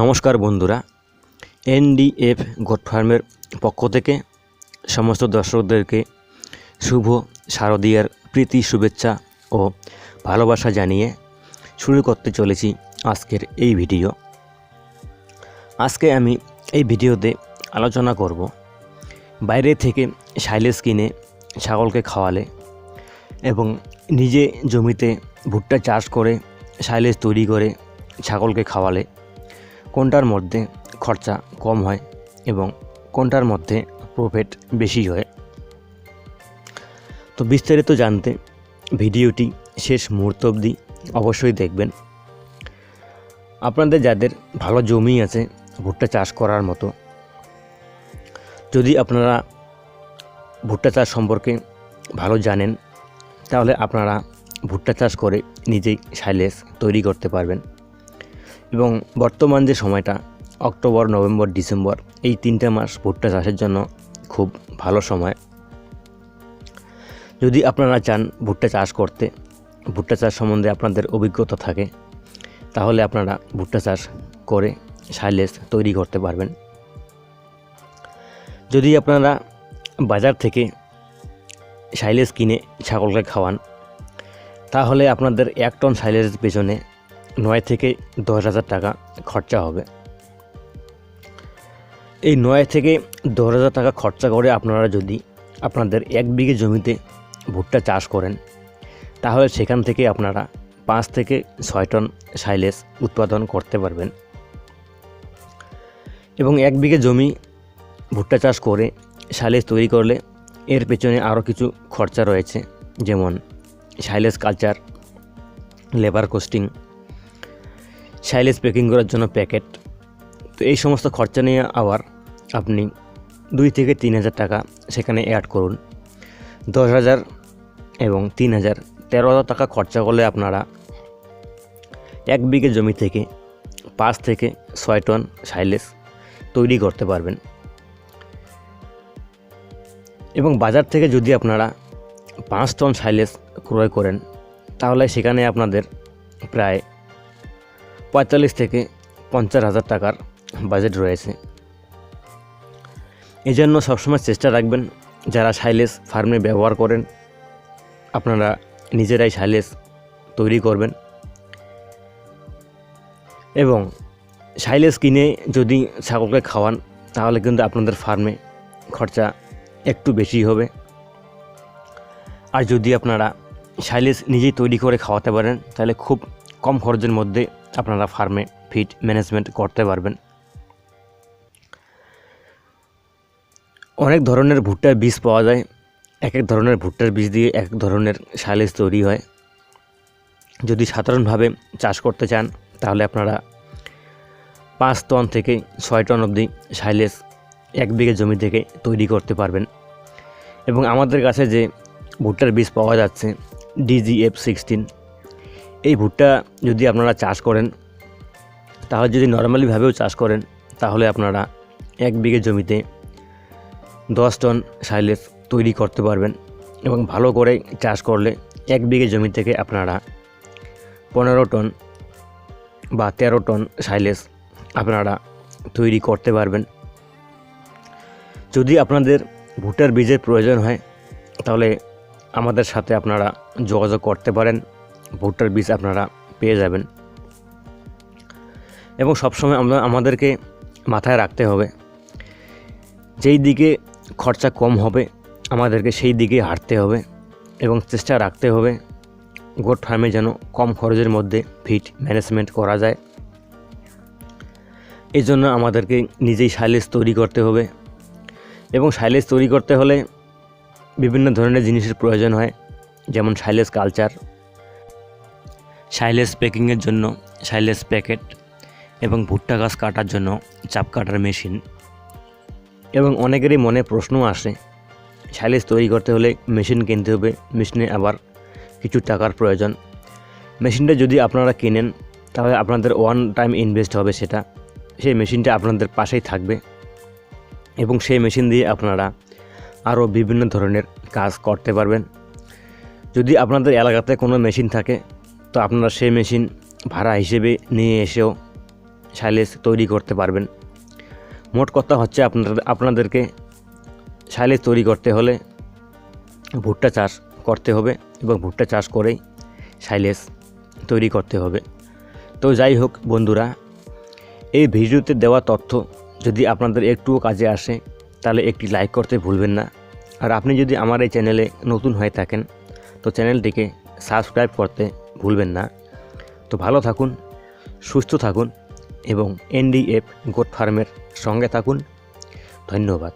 নমস্কার বন্ধুরা NDF goat ফার্মের পক্ষ থেকে সমস্ত দর্শকদেরকে শুভ শারদীয়ার প্রীতি, শুভেচ্ছা ও ভালোবাসা জানিয়ে শুরু করতে চলেছি আজকের এই ভিডিও। আজকে আমি এই ভিডিওতে আলোচনা করব বাইরে থেকে সাইলেজ কিনে ছাগলকে খাওয়ালে এবং নিজে জমিতে ভুট্টা চাষ করে সাইলেজ তৈরি করে ছাগলকে খাওয়ালে। কোনটার মধ্যে খরচা কম হয় এবং কোনটার মধ্যে প্রফিট বেশি হয়? তো বিস্তারিত জানতে ভিডিওটি শেষ মুহূর্ত অবধি অবশ্যই দেখবেন। আপনাদের যাদের ভালো জমি আছে, ভুট্টা চাষ করার মতো, যদি আপনারা ভুট্টা চাষ সম্পর্কে ভালো জানেন, তাহলে আপনারা ভুট্টা চাষ করে নিজেই সাইলেজ তৈরি করতে পারবেন। এবং বর্তমান যে সময়টা, অক্টোবর, নভেম্বর, ডিসেম্বর, এই তিনটে মাস ভুট্টা চাষের জন্য খুব ভালো সময়। যদি আপনারা চান ভুট্টা চাষ করতে, ভুট্টা চাষ সম্বন্ধে আপনাদের অভিজ্ঞতা থাকে, তাহলে আপনারা ভুট্টা চাষ করে সাইলেজ তৈরি করতে পারবেন। যদি আপনারা বাজার থেকে সাইলেজ কিনে ছাগলকে খাওয়ান, তাহলে আপনাদের এক টন সাইলেজের পেছনে নয় থেকে দশ হাজার টাকা খরচা হবে। এই নয় থেকে দশ হাজার টাকা খরচা করে আপনারা যদি আপনাদের এক বিঘে জমিতে ভুট্টা চাষ করেন, তাহলে সেখান থেকে আপনারা পাঁচ থেকে ছয় টন সাইলেজ উৎপাদন করতে পারবেন। এবং এক বিঘে জমি ভুট্টা চাষ করে সাইলেজ তৈরি করলে এর পেছনে আরও কিছু খরচা রয়েছে, যেমন silage culture, labour costing silage packing করার জন্য প্যাকেট তো এই সমস্ত খরচা নিয়ে আবার আপনি দুই থেকে তিন হাজার টাকা সেখানে অ্যাড করুন। দশ হাজার এবং তিন হাজার। তেরো হাজার টাকা খরচা করলে আপনারা এক বিঘে জমি থেকে পাঁচ থেকে ছয় টন সাইলেজ তৈরি করতে পারবেন। এবং বাজার থেকে যদি আপনারা পাঁচ টন সাইলেজ ক্রয় করেন, তাহলে সেখানে আপনাদের প্রায় পঁয়তাল্লিশ থেকে পঞ্চাশ হাজার টাকার বাজেট রয়েছে। এই জন্য সবসময় চেষ্টা রাখবেন যারা সাইলেজ ফার্মে ব্যবহার করেন, আপনারা নিজেরাই সাইলেজ তৈরি করবেন। এবং সাইলেজ কিনে যদি ছাগলকে খাওয়ান, তাহলে কিন্তু আপনাদের ফার্মে খরচা একটু বেশি হবে। আর যদি আপনারা সাইলেজ নিজেই তৈরি করে খাওয়াতে পারেন, তাহলে খুব কম খরচের মধ্যে আপনারা ফার্মে ফিড ম্যানেজমেন্ট করতে পারবেন। অনেক ধরনের ভুট্টার বীজ পাওয়া যায়। এক এক ধরনের ভুট্টার বীজ দিয়ে এক ধরনের সাইলেজ তৈরি হয়। যদি সাধারণভাবে চাষ করতে চান, তাহলে আপনারা পাঁচ টন থেকে ছয় টন অবধি সাইলেজ এক বিঘে জমি থেকে তৈরি করতে পারবেন। এবং আমাদের কাছে যে ভুট্টার বীজ পাওয়া যাচ্ছে ডিজিএফ সিক্সটিন এই ভুট্টা যদি আপনারা চাষ করেন, তাহলে যদি নর্মালিভাবেও চাষ করেন, তাহলে আপনারা এক বিঘে জমিতে দশ টন সাইলেজ তৈরি করতে পারবেন এবং ভালো করে চাষ করলে এক বিঘে জমি থেকে আপনারা পনেরো টন বা তেরো টন সাইলেজ আপনারা তৈরি করতে পারবেন। যদি আপনাদের ভুট্টার বীজের প্রয়োজন হয়, তাহলে আমাদের সাথে আপনারা যোগাযোগ করতে পারেন। ভুট্টার বীজ আপনারা পেয়ে যাবেন। এবং সবসময় আমরা, আমাদেরকে মাথায় রাখতে হবে, যেই দিকে খরচা কম হবে, আমাদেরকে সেই দিকে হাঁটতে হবে এবং চেষ্টা রাখতে হবে গোট ফার্মে যেন কম খরচের মধ্যে ফিট ম্যানেজমেন্ট করা যায়। এই জন্য আমাদেরকে নিজেই সাইলেজ তৈরি করতে হবে এবং সাইলেজ তৈরি করতে হলে বিভিন্ন ধরনের জিনিসের প্রয়োজন হয়, যেমন সাইলেজ কালচার সাইলেজ প্যাকিংয়ের জন্য সাইলেজ প্যাকেট এবং ভুট্টা গাছ কাটার জন্য চাপ কাটার মেশিন এবং অনেকেরই মনে প্রশ্ন আসে সাইলেজ তৈরি করতে হলে মেশিন কিনতে হবে মেশিনে আবার কিছু টাকার প্রয়োজন। মেশিনটা যদি আপনারা কিনেন, তাহলে আপনাদের ওয়ান টাইম ইনভেস্ট হবে সেটা। সেই মেশিনটা আপনাদের পাশেই থাকবে। এবং সেই মেশিন দিয়ে আপনারা আরও বিভিন্ন ধরনের কাজ করতে পারবেন। যদি আপনাদের এলাকাতে কোনো মেশিন থাকে তো আপনারা সেই মেশিন ভাড়া হিসেবে নিয়ে এসেও সাইলেজ তৈরি করতে পারবেন। মোট কথা হচ্ছে আপনাদের, আপনাদেরকে সাইলেজ তৈরি করতে হলে ভুট্টা চাষ করতে হবে এবং ভুট্টা চাষ করেই সাইলেজ তৈরি করতে হবে। তো যাই হোক বন্ধুরা, এই ভিডিওতে দেওয়া তথ্য যদি আপনাদের একটুও কাজে আসে, তাহলে একটি লাইক করতে ভুলবেন না। আর আপনি যদি আমার এই চ্যানেলে নতুন হয়ে থাকেন, তো চ্যানেলটিকে সাবস্ক্রাইব করতে ভুলবেন না। তো ভালো থাকুন সুস্থ থাকুন এবং এনডিএফ গোট ফার্মের সঙ্গে থাকুন। ধন্যবাদ।